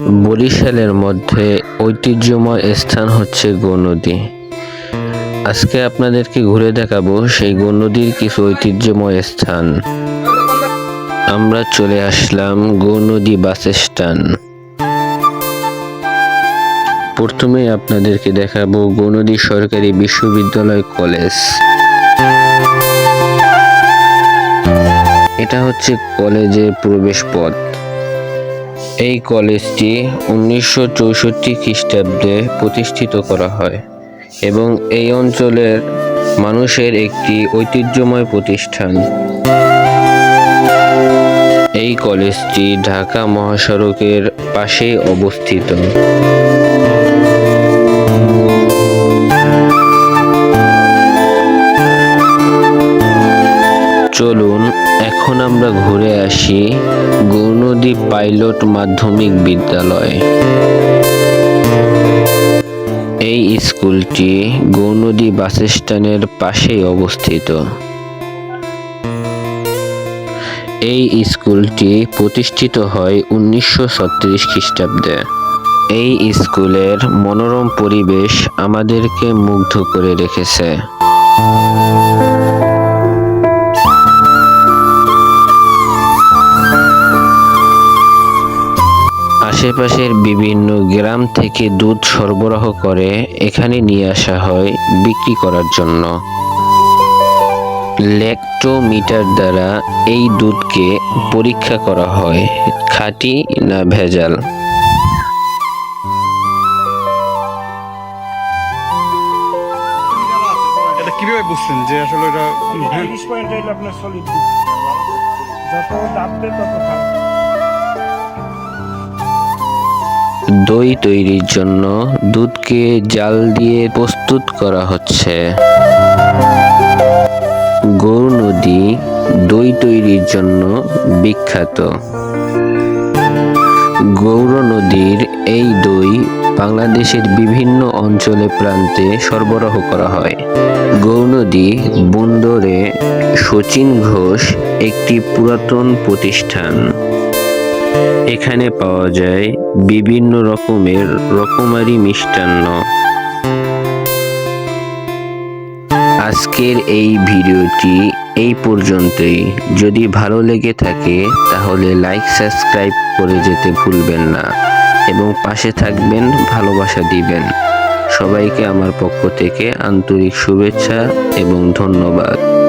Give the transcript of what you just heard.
বরিশালের মধ্যে ঐতিহ্যময় স্থান হচ্ছে গৌনদী আজকে আপনাদেরকে ঘুরে দেখাবো সেই গৌনদীর কিছু ঐতিহ্যময় স্থান। আমরা চলে আসলাম গৌনদী বাস স্ট্যান্ড। প্রথমে আপনাদেরকে দেখাবো গৌনদী সরকারি বিশ্ববিদ্যালয় কলেজ। এটা হচ্ছে কলেজের প্রবেশ পথ এই কলেজটি উনিশশো চৌষট্টি খ্রিস্টাব্দে প্রতিষ্ঠিত করা হয় এবং এই অঞ্চলের মানুষের একটি ঐতিহ্যময় প্রতিষ্ঠান। এই কলেজটি ঢাকা মহাসড়কের পাশেই অবস্থিত। চলুন, এখন আমরা ঘুরে আসি গৌনদী পাইলট মাধ্যমিক বিদ্যালয়। এই স্কুলটি গৌনদী বাস স্ট্যান্ডের পাশেই অবস্থিত। এই স্কুলটি প্রতিষ্ঠিত হয় উনিশশো ছত্রিশ খ্রিস্টাব্দে। এই স্কুলের মনোরম পরিবেশ আমাদেরকে মুগ্ধ করে রেখেছে। আশেপাশের বিভিন্ন গ্রাম থেকে দুধ সরবরাহ করে এখানে নিয়ে আসা হয় বিক্রি করার জন্য। ল্যাক্টোমিটার দ্বারা এই দুধকে পরীক্ষা করা হয় খাঁটি না ভেজাল। এটা কীভাবে বুঝছেন যে আসলে এটা তিরিশ পয়েন্ট আপনার সলিড যত দাববে তত খারাপ দই তৈরির জন্য দুধকে জাল দিয়ে প্রস্তুত করা হচ্ছে। গৌর নদী দই তৈরির জন্য বিখ্যাত। গৌর নদীর এই দই বাংলাদেশের বিভিন্ন অঞ্চলে প্রান্তে সরবরাহ করা হয়। গৌনদী বন্দরে শচীন ঘোষ একটি পুরাতন প্রতিষ্ঠান। এখানে পাওয়া যায় বিভিন্ন রকমের রকমারি মিষ্টান্ন। আজকের এই ভিডিওটি এই পর্যন্তই। যদি ভালো লেগে থাকে, তাহলে লাইক সাবস্ক্রাইব করে যেতে ভুলবেন না এবং পাশে থাকবেন, ভালোবাসা দিবেন। সবাইকে আমার পক্ষ থেকে আন্তরিক শুভেচ্ছা এবং ধন্যবাদ।